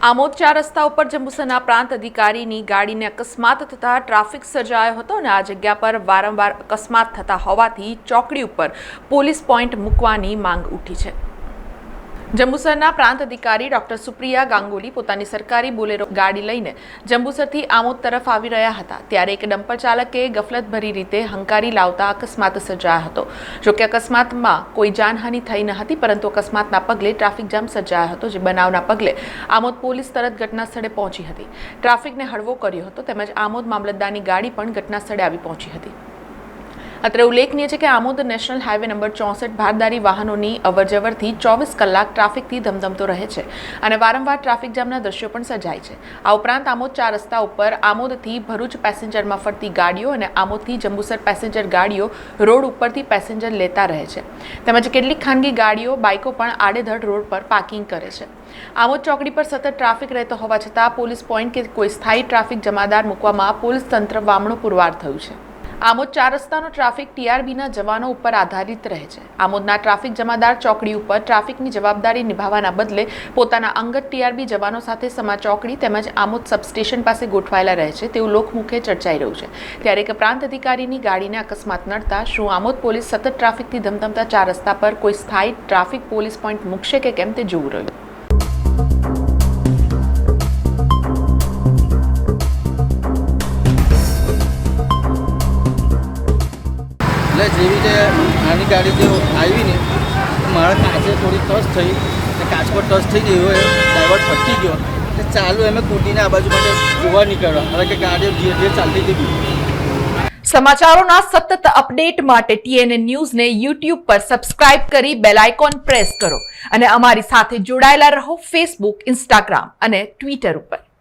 આમોદ ચાર રસ્તા ઉપર જંબુસરના પ્રાંત અધિકારીની ગાડીને અકસ્માત થતા ટ્રાફિક સર્જાયો હતો અને આ જગ્યા પર વારંવાર અકસ્માત થતા હોવાથી ચોકડી ઉપર પોલીસ પોઈન્ટ મૂકવાની માંગ ઉઠી છે. જંબુસરના પ્રાંત અધિકારી ડોક્ટર સુપ્રિયા ગાંગુલી પોતાની સરકારી બોલેરો ગાડી લઈને જંબુસરથી આમોદ તરફ આવી રહ્યા હતા. ત્યારે એક ડમ્પર ચાલકે ગફલતભરી રીતે હંકારી લાવતા અકસ્માત સર્જાયો હતો. જોકે અકસ્માતમાં કોઈ જાનહાનિ થઈ ન હતી, પરંતુ અકસ્માતના પગલે ટ્રાફિક જામ સર્જાયો હતો, જે બનાવના પગલે આમોદ પોલીસ તરત ઘટના સ્થળે પહોંચી હતી. ટ્રાફિકને હળવો કર્યો હતો, તેમજ આમોદ મામલતદારની ગાડી પણ ઘટના સ્થળે આવી પહોંચી હતી. અત્રે ઉલ્લેખનીય છે કે આમોદ નેશનલ હાઈવે નંબર ચોસઠ ભારદારી વાહનોની અવરજવરથી ચોવીસ કલાક ટ્રાફિકથી ધમધમતો રહે છે અને વારંવાર ટ્રાફિક જામના દ્રશ્યો પણ સર્જાય છે. આ ઉપરાંત આમોદ ચાર રસ્તા ઉપર આમોદથી ભરૂચ પેસેન્જરમાં ફરતી ગાડીઓ અને આમોદથી જંબુસર પેસેન્જર ગાડીઓ રોડ ઉપરથી પેસેન્જર લેતા રહે છે. તેમજ કેટલીક ખાનગી ગાડીઓ, બાઇકો પણ આડેધડ રોડ પર પાર્કિંગ કરે છે. આમોદ ચોકડી પર સતત ટ્રાફિક રહેતો હોવા છતાં પોલીસ પોઈન્ટ કે કોઈ સ્થાયી ટ્રાફિક જમાદાર મૂકવામાં પોલીસ તંત્ર વામણું પુરવાર થયું છે. આમોદ ચાર રસ્તાનો ટ્રાફિક ટીઆરબીના જવાનો ઉપર આધારિત રહે છે. આમોદના ટ્રાફિક જમાદાર ચોકડી ઉપર ટ્રાફિકની જવાબદારી નિભાવવાના બદલે પોતાના અંગત ટીઆરબી જવાનો સાથે સમા ચોકડી તેમજ આમોદ સબસ્ટેશન પાસે ગોઠવાયેલા રહે છે તેવું લોકમુખે ચર્ચાઈ રહ્યું છે. ત્યારે એક પ્રાંત અધિકારીની ગાડીને અકસ્માત નડતા શું આમોદ પોલીસ સતત ટ્રાફિકથી ધમધમતા ચાર રસ્તા પર કોઈ સ્થાયી ટ્રાફિક પોલીસ પોઈન્ટ મૂકશે કે કેમ તે જોવું રહ્યું? એટલે જેવી જે આની ગાડી જે આવી ને મારા કાચે થોડી ટચ થઈ, ને કાચ ટચ થઈ ગઈ હોય ડ્રાઈવર ફટકી ગયો એટલે ચાલુ એમ કૂદીને આ બાજુ માટે જોવા નીકળ્યો કારણ કે ગાડીઓ ધીરે ધીરે ચાલતી હતી સમાચારોના સતત અપડેટ માટે ટીએનએ ન્યૂઝને યુટ્યુબ પર સબસ્ક્રાઇબ કરી બેલ આઇકોન પ્રેસ કરો અને અમારી સાથે જોડાયેલા રહો ફેસબુક ઇન્સ્ટાગ્રામ અને ટ્વિટર ઉપર.